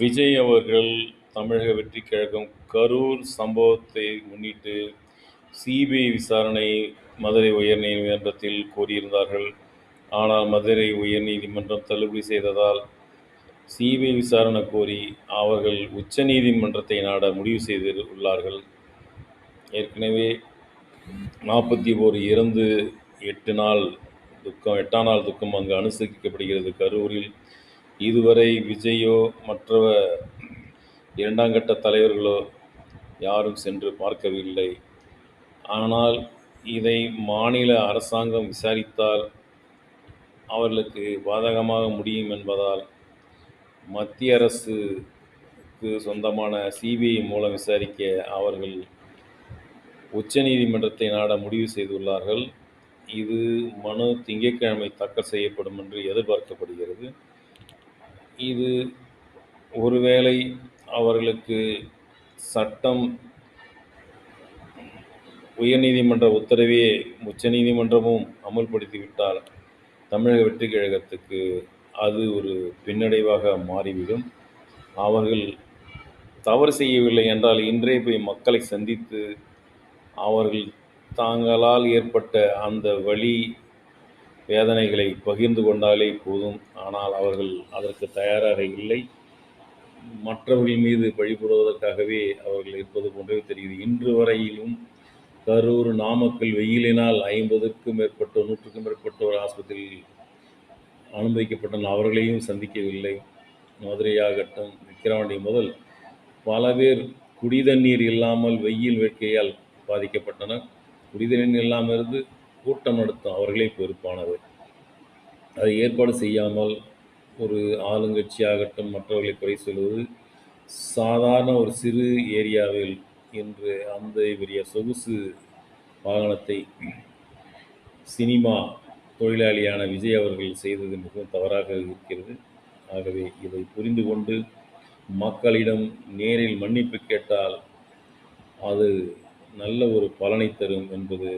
விஜய் அவர்கள் தமிழக வெற்றி கழகம் கரூர் சம்பவத்தை முன்னிட்டு சிபிஐ விசாரணை மதுரை உயர்நீதிமன்றத்தில் கோரியிருந்தார்கள். ஆனால் மதுரை உயர்நீதிமன்றம் தள்ளுபடி செய்ததால் சிபிஐ விசாரணை கோரி அவர்கள் உச்சநீதிமன்றத்தை நாட முடிவு செய்து உள்ளார்கள். ஏற்கனவே நாற்பத்தி ஓர் இறந்து எட்டு நாள் துக்கம் எட்டாம் நாள் துக்கம் அங்கு அனுசரிக்கப்படுகிறது கரூரில். இதுவரை விஜயோ மற்ற இரண்டாம் கட்ட தலைவர்களோ யாரும் சென்று பார்க்கவில்லை. ஆனால் இதை மாநில அரசாங்கம் விசாரித்தால் அவர்களுக்கு பாதகமாக முடியும் என்பதால் மத்திய அரசுக்கு சொந்தமான சிபிஐ மூலம் விசாரிக்க அவர்கள் உச்சநீதிமன்றத்தை நாட முடிவு செய்துள்ளார்கள். இது மனு திங்கட்கிழமை தாக்கல் செய்யப்படும் என்று எதிர்பார்க்கப்படுகிறது. இது ஒருவேளை அவர்களுக்கு சட்டம் உயர்நீதிமன்ற உத்தரவையே உச்சநீதிமன்றமும் அமுல்படுத்திவிட்டால் தமிழக வெற்றிக் கழகத்துக்கு அது ஒரு பின்னடைவாக மாறிவிடும். அவர்கள் தவறு செய்யவில்லை என்றால் இன்றே போய் மக்களை சந்தித்து அவர்கள் தாங்களால் ஏற்பட்ட அந்த வழி வேதனைகளை பகிர்ந்து கொண்டாலே போதும். ஆனால் அவர்கள் அதற்கு தயாராக இல்லை. மற்றவர்கள் மீது பழிபோடுவதற்காகவே அவர்கள் இருப்பது போன்றே தெரியுது. இன்று வரையிலும் கரூர் நாமக்கல் வெயிலினால் ஐம்பதுக்கும் மேற்பட்ட நூற்றுக்கும் மேற்பட்டோர் ஆஸ்பத்திரியில் அனுமதிக்கப்பட்ட அவர்களையும் சந்திக்கவில்லை. மதுரையாகட்டும் விக்கிரவாண்டி முதல் பல பேர் குடிதண்ணீர் இல்லாமல் வெயில் வேட்கையால் பாதிக்கப்பட்டனர். குடிதண்ணீர் இல்லாமல் இருந்து கூட்டம் நடத்தும் அவர்களே பொறுப்பானது. அதை ஏற்பாடு செய்யாமல் ஒரு ஆளுங்கட்சியாகட்டும் மற்றவர்களை குறை சொல்வது சாதாரண ஒரு சிறு ஏரியாவில் இன்று அந்த பெரிய சொகுசு வாகனத்தை சினிமா தொழிலாளியான விஜய் அவர்கள் செய்தது மிகவும் தவறாக இருக்கிறது. ஆகவே இதை புரிந்து கொண்டு மக்களிடம் நேரில் மன்னிப்பு கேட்டால் அது நல்ல ஒரு பலனை தரும் என்பது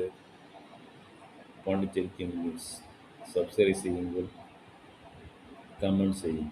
पांडिचेरी के न्यूज़। सबसे रिसीविंग कमेंट से ही।